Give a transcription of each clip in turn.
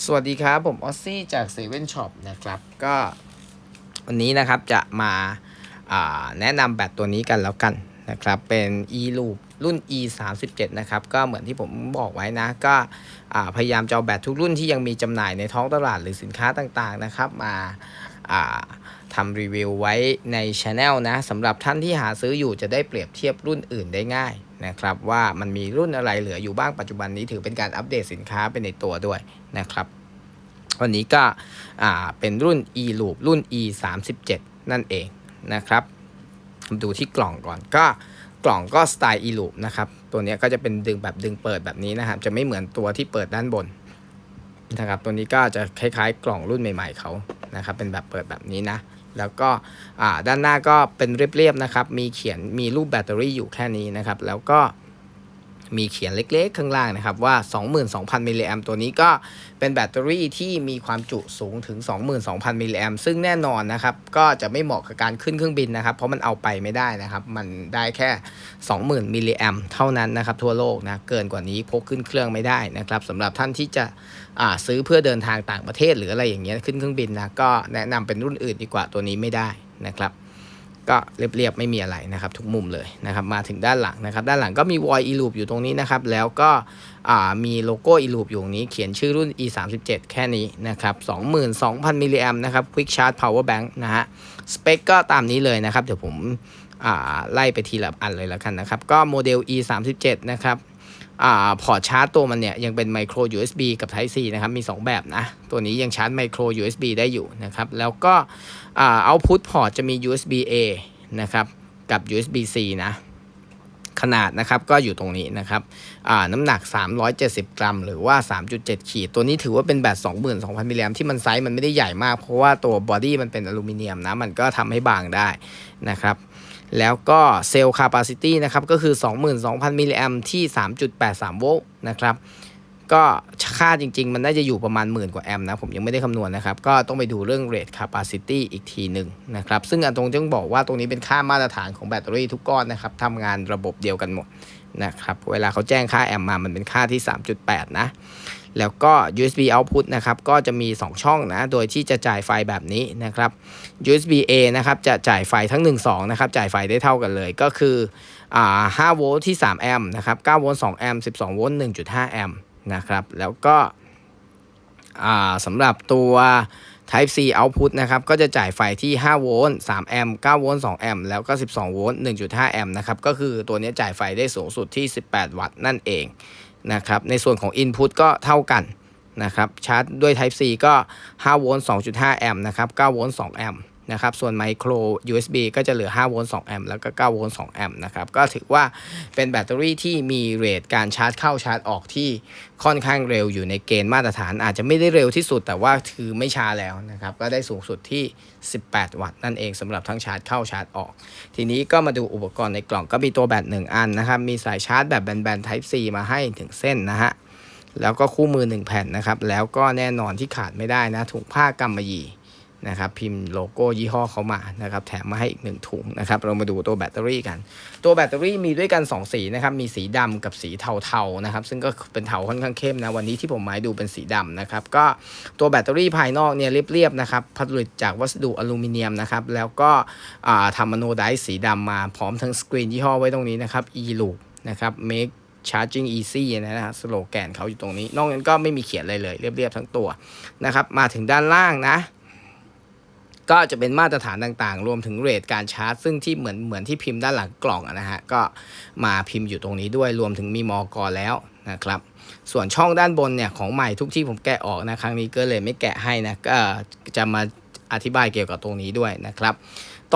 สวัสดีครับ ผมออสซี่จากเซเว่นช็อปนะครับ ก็วันนี้นะครับจะมาาแนะนำแบตตัวนี้กันแล้วกันนะครับ เป็น e loop รุ่น e 3 7นะครับ ก็เหมือนที่ผมบอกไว้นะ ก็พยายามจะเอาแบตทุกรุ่นที่ยังมีจำหน่ายในท้องตลาดหรือสินค้าต่างๆนะครับ มาาทำรีวิวไว้ในช anel นะสำหรับท่านที่หาซื้ออยู่จะได้เปรียบเทียบรุ่นอื่นได้ง่าย นะครับว่ามันมีรุ่นอะไรเหลืออยู่บ้างปัจจุบันนี้ถือเป็นการอัปเดตสินค้าไปในตัวด้วยนะครับ วันนี้ก็เป็นรุ่น e loop รุ่น e 3 7นั่นเองนะครับดูที่กล่องก่อนก็กล่องก็สไตล์ e loop นะครับ ตัวนี้ก็จะเป็นดึงแบบดึงเปิดแบบนี้นะครับ จะไม่เหมือนตัวที่เปิดด้านบนนะครับ ตัวนี้ก็จะคล้ายๆ กล่องรุ่นใหม่ ๆเขานะครับ เป็นแบบเปิดแบบนี้นะ แล้วก็ด้านหน้าก็เป็นเรียบๆนะครับ มีเขียนมีรูปแบตเตอรี่อยู่แค่นี้นะครับ แล้วก็ มีเขียนเล็กๆข้างล่างนะครับว่า 22,000 มิลลิแอมตัวนี้ก็เป็นแบตเตอรี่ที่มีความจุสูงถึง 22,000 มิลลิแอมซึ่งแน่นอนนะครับ ก็จะไม่เหมาะกับการขึ้นเครื่องบินนะครับ เพราะมันเอาไปไม่ได้นะครับ มันได้แค่ 20,000 มิลลิแอมเท่านั้นนะครับ ทั่วโลกนะ เกินกว่านี้พกขึ้นเครื่องไม่ได้นะครับสำหรับท่านที่จะซื้อเพื่อเดินทางต่างประเทศ หรืออะไรอย่างเงี้ยขึ้นเครื่องบินนะก็แนะนำเป็นรุ่นอื่นดีกว่าตัวนี้ไม่ได้นะครับ ก็เรียบๆไม่มีอะไรนะครับทุกมุมเลยนะครับมาถึงด้านหลังนะครับด้านหลังก็มี void e loop อยู่ตรงนี้นะครับแล้วก็อ่ามีโลโก้ e loop อยู่ตรงนี้เขียนชื่อรุ่น e 3 7แค่นี้นะครับ22,000มิลลิแอมนะครับ quick charge power bank นะฮะสเปคก็ตามนี้เลยนะครับ เดี๋ยวผมอ่าไล่ไปทีละอันเลยแล้วกันนะครับ ก็โมเดล e 3 7นะครับ พอร์ตชาร์จตัวมันเนี่ยยังเป็น micro USB กับ Type C นะครับ มี 2 แบบนะ ตัวนี้ยังชาร์จ micro USB ได้อยู่นะครับ แล้วก็เอา output port จะมี USB A นะครับ กับ USB C นะ ขนาดนะครับก็อยู่ตรงนี้นะครับน้ำหนัก 370 กรัม หรือว่า 3.7 ขีด ตัวนี้ถือว่าเป็นแบต22,000 มิลลิแอมที่มันไซส์มันไม่ได้ใหญ่มาก เพราะว่าตัวบอดี้มันเป็นอลูมิเนียมนะ มันก็ทำให้บางได้นะครับ แล้วก็เซลล์คาปาซิตี้นะครับก็คือ 22,000 มิลลิแอมที่ 3.83 โวลต์นะครับก็ค่าจริง ๆ มันน่าจะอยู่ประมาณหมื่นกว่าแอมป์นะผมยังไม่ได้คำนวณนะครับ ก็ต้องไปดูเรื่อง rate capacity อีกทีหนึ่งนะครับ ซึ่งอันตรงต้องบอกว่าตรงนี้เป็นค่ามาตรฐานของแบตเตอรี่ทุกก้อนนะครับทำงานระบบเดียวกันหมดนะครับเวลาเขาแจ้งค่าแอมป์มามันเป็นค่าที่ 3.8 นะ แล้วก็ USB output นะครับ ก็จะมี 2 ช่องนะ โดยที่จะจ่ายไฟแบบนี้นะครับ USB A นะครับ จะจ่ายไฟทั้ง 1 2 นะครับ จ่ายไฟได้เท่ากันเลย ก็คืออ่า5โวลต์ที่ 3 แอมป์นะครับ9โวลต์2แอมป์12 โวลต์1.5 แอมป์นะครับ แล้วก็อ่าสำหรับตัว Type C output นะครับ ก็จะจ่ายไฟที่5โวลต์3แอมป์9โวลต์2แอมป์แล้วก็12โวลต์1.5 แอมป์นะครับ ก็คือตัวนี้จ่ายไฟได้สูงสุดที่ 18 วัตต์นั่นเอง นะครับ ในส่วนของ Input ก็เท่ากันนะครับ ชาร์จด้วย Type C ก็ 5 โวลต์ 2.5 แอมป์นะครับ 9 โวลต์ 2 แอมป์ นะครับส่วน Micro USB ก็จะเหลือ 5 โวลต์ 2 แอมป์แล้วก็ 9 โวลต์ 2 แอมป์นะครับก็ถือว่าเป็นแบตเตอรี่ที่มีเรทการชาร์จเข้าชาร์จออกที่ค่อนข้างเร็วอยู่ในเกณฑ์มาตรฐาน อาจจะไม่ได้เร็วที่สุดแต่ว่าถือไม่ช้าแล้วนะครับก็ได้สูงสุดที่ 18 วัตต์นั่นเองสำหรับทั้งชาร์จเข้าชาร์จออก ทีนี้ก็มาดูอุปกรณ์ในกล่องก็มีตัวแบต1อันนะครับมีสายชาร์จแบบแบนๆ Type C มาให้ถึงเส้นนะฮะแล้วก็คู่มือ 1 แผ่นนะครับแล้วก็แน่นอนที่ขาดไม่ได้นะถุงผ้ากำมะหยี่ นะครับพิมพ์โลโก้ยี่ห้อเขามานะครับแถมมาให้อีกหนึ่งถุงนะครับเรามาดูตัวแบตเตอรี่กัน ตัวแบตเตอรี่มีด้วยกัน 2 สีนะครับมีสีดำกับสีเทาๆนะครับซึ่งก็เป็นเทาค่อนข้างเข้มนะวันนี้ที่ผมหมายดูเป็นสีดำนะครับก็ตัวแบตเตอรี่ภายนอกเนี่ยเรียบๆนะครับผลิตจากวัสดุอลูมิเนียมนะครับแล้วก็อ่าทำมโนไดซ์สีดำมาพร้อมทั้งสกรีนยี่ห้อไว้ตรงนี้นะครับ e loop นะครับ make charging easy นะฮะสโลแกนเขาอยู่ตรงนี้ นอกนั้นก็ไม่มีเขียนอะไรเลย เรียบๆทั้งตัวนะครับมาถึงด้านล่างนะ ก็จะเป็นมาตรฐานต่างๆ รวมถึงเรทการชาร์จ ซึ่งที่เหมือนเหมือนที่พิมพ์ด้านหลังกล่องนะฮะ ก็มาพิมพ์อยู่ตรงนี้ด้วย รวมถึงมีมอกอแล้วนะครับ ส่วนช่องด้านบนเนี่ยของใหม่ทุกที่ผมแกะออกนะครั้งนี้ก็เลยไม่แกะให้นะ ก็จะมาอธิบายเกี่ยวกับตรงนี้ด้วยนะครับ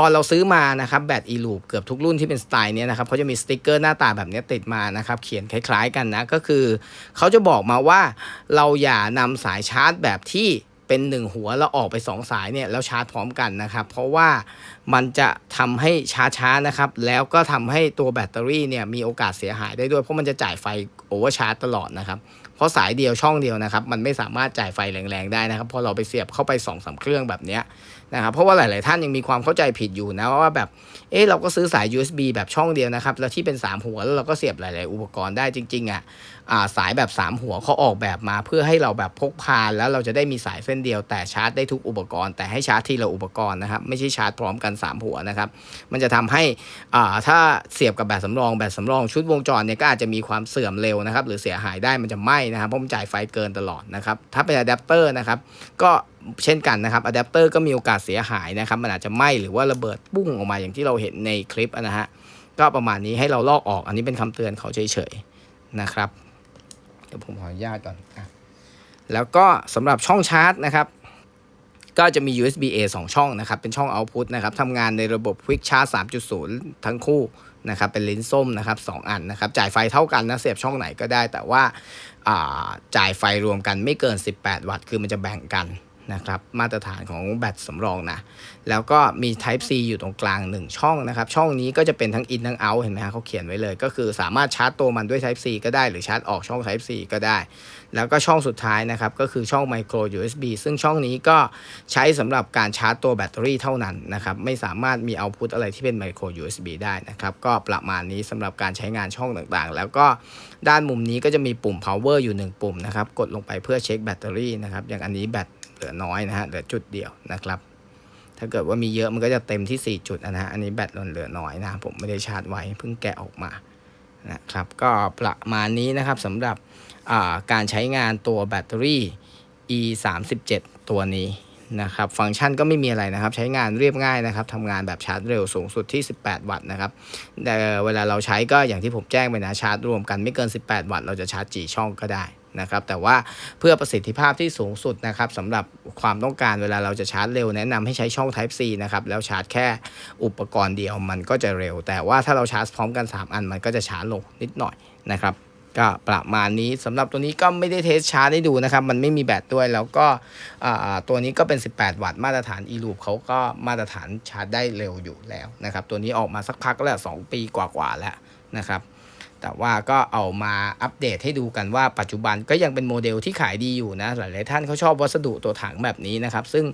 ตอนเราซื้อมานะครับแบต e loop เกือบทุกรุ่นที่เป็นสไตล์เนี้ยนะครับเขาจะมีสติกเกอร์หน้าตาแบบนี้ติดมานะครับเขียนคล้าย ๆ กันนะก็คือเขาจะบอกมาว่าเราอย่านำสายชาร์จแบบที่ เป็นหนึ่งหัวแล้วออกไป 2 สายเนี่ยแล้วชาร์จพร้อมกันนะครับ เพราะว่ามันจะทำให้ช้าๆนะครับ แล้วก็ทำให้ตัวแบตเตอรี่เนี่ยมีโอกาสเสียหายได้ด้วย เพราะมันจะจ่ายไฟโอเวอร์ชาร์จตลอดนะครับ เพราะสายเดียวช่องเดียวนะครับ มันไม่สามารถจ่ายไฟแรงๆได้นะครับ พอเราไปเสียบเข้าไป2อสเครื่องแบบเนี้ยนะครับเพราะว่าหลาย ๆ ท่านยังมีความเข้าใจผิดอยู่นะว่าแบบเออเราก็ซื้อสาย USB แบบช่องเดียวนะครับ แล้วที่เป็น 3 หัวแล้วเราก็เสียบหลาย ๆ อุปกรณ์ได้จริง ๆ อะอ่าสายแบบ 3 หัวเขาออกแบบมาเพื่อให้เราแบบพกพาแล้วเราจะได้มีสายเส้นเดียว แต่ชาร์จได้ทุกอุปกรณ์ แต่ให้ชาร์จทีละอุปกรณ์นะครับ ไม่ใช่ชาร์จพร้อมกัน 3 หัวนะครับ มันจะทำให้อ่าถ้าเสียบกับแบตสำรองแบตสำรองชุดวงจรเนี่ยก็อาจจะมีความเสื่อมเร็วนะครับ หรือเสียหายได้มันจะไหม้นะครับเพราะมันจ่ายไฟเกินตลอดนะครับถ้าเป็นอะแดปเตอร์นะครับก็ เช่นกันนะครับอะแดปเตอร์ก็มีโอกาสเสียหายนะครับ มันอาจจะไหม้หรือว่าระเบิดปุ้งออกมาอย่างที่เราเห็นในคลิปนะฮะก็ประมาณนี้ให้เราลอกออก อันนี้เป็นคำเตือนเขาเฉยๆนะครับเดี๋ยวผมขออนุญาตก่อนแล้วก็สำหรับช่องชาร์จนะครับ ก็จะมี USB A 2 ช่องนะครับ เป็นช่อง output นะครับทำงานในระบบ Quick Charge 3.0 ทั้งคู่นะครับ เป็นลิ้นส้มนะครับ 2 อันนะครับ จ่ายไฟเท่ากันนะ เสียบช่องไหนก็ได้ แต่ว่าาจ่ายไฟรวมกันไม่เกิน 18 วัตต์ คือมันจะแบ่งกัน นะครับมาตรฐานของแบตสำรองนะแล้วก็มี Type C อยู่ตรงกลาง 1 ช่องนะครับช่องนี้ก็จะเป็นทั้ง in ทั้ง out เห็นไหมฮะเขาเขียนไว้เลย ก็คือสามารถชาร์จตัวมันด้วย Type C ก็ได้หรือชาร์จออกช่อง Type C ก็ได้ แล้วก็ช่องสุดท้ายนะครับก็คือช่อง micro USB ซึ่งช่องนี้ก็ใช้สำหรับการชาร์จตัวแบตเตอรี่เท่านั้นนะครับไม่สามารถมี output อะไรที่เป็น micro USB ได้นะครับก็ประมาณนี้สำหรับการใช้งานช่องต่างๆ แล้วก็ด้านมุมนี้ก็จะมีปุ่ม power อยู่ 1 ปุ่มนะครับกดลงไปเพื่อเช็คแบตเตอรี่นะครับอย่างอันนี้แบต เหลือน้อยนะฮะเหลือจุดเดียวนะครับ ถ้าเกิดว่ามีเยอะมันก็จะเต็มที่ 4 จุดนะฮะอันนี้แบตเหลือน้อยนะผมไม่ได้ชาร์จไว้เพิ่งแกะออกมานะครับก็ประมาณนี้นะครับสำหรับการใช้งานตัวแบตเตอรี่ e 3 7ตัวนี้นะครับฟังก์ชันก็ไม่มีอะไรนะครับ ใช้งานเรียบง่ายนะครับทำงานแบบชาร์จเร็วสูงสุดที่ 18 วัตต์นะครับแต่เวลาเราใช้ก็อย่างที่ผมแจ้งไปนะชาร์จรวมกันไม่เกิน 18 วัตต์เราจะชาร์จจีช่องก็ได้ นะครับแต่ว่าเพื่อประสิทธิภาพที่สูงสุดนะครับสำหรับความต้องการเวลาเราจะชาร์จเร็วแนะนำให้ใช้ช่อง Type C นะครับแล้วชาร์จแค่อุปกรณ์เดียวมันก็จะเร็ว แต่ว่าถ้าเราชาร์จพร้อมกัน 3 อันมันก็จะช้าลงนิดหน่อยนะครับก็ประมาณนี้สำหรับตัวนี้ก็ไม่ได้เทสชาร์จให้ดูนะครับ มันไม่มีแบตด้วยแล้วก็ตัวนี้ก็เป็น 18 วัตต์มาตรฐาน e-loop เขาก็มาตรฐานชาร์จได้เร็วอยู่แล้วนะครับ ตัวนี้ออกมาสักพักแล้ว2ปีกว่าๆแล้วนะครับ แต่ว่าก็เอามาอัปเดตให้ดูกันว่าปัจจุบันก็ยังเป็นโมเดลที่ขายดีอยู่นะ หลายๆท่านเขาชอบวัสดุตัวถังแบบนี้นะครับ ซึ่ง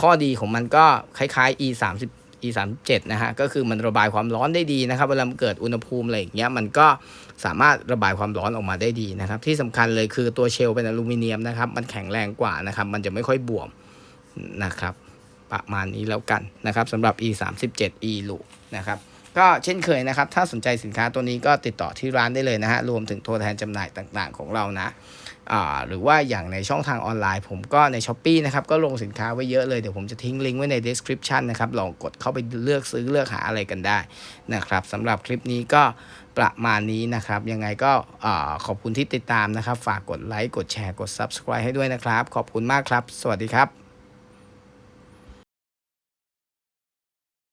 ข้อดีของมันก็คล้ายๆ e 3 0 e 3 7นะฮะ ก็คือมันระบายความร้อนได้ดีนะครับ เวลาเกิดอุณหภูมิอะไรอย่างเงี้ย มันก็สามารถระบายความร้อนออกมาได้ดีนะครับ ที่สำคัญเลยคือตัวเชลเป็นอลูมิเนียมนะครับ มันแข็งแรงกว่านะครับ มันจะไม่ค่อยบวมนะครับ ประมาณนี้แล้วกันนะครับสำหรับ e 3 7 e l u นะครับ ก็เช่นเคยนะครับ ถ้าสนใจสินค้าตัวนี้ก็ติดต่อที่ร้านได้เลยนะฮะ รวมถึงตัวแทนจำหน่ายต่างๆ ของเรานะหรือว่าอย่างในช่องทางออนไลน์ ผมก็ใน s h อ p e e นะครับก็ลงสินค้าไว้เยอะเลย เดี๋ยวผมจะทิ้งลิงก์ไว้ใน description นะครับ ลองกดเข้าไปเลือกซื้อเลือกหาอะไรกันได้นะครับสำหรับคลิปนี้ก็ประมาณนี้นะครับ ยังไงก็ขอบคุณที่ติดตามนะครับ ฝากกดไลค์กดแชร์กด subscribe ให้ด้วยนะครับ ขอบคุณมากครับ สวัสดีครับ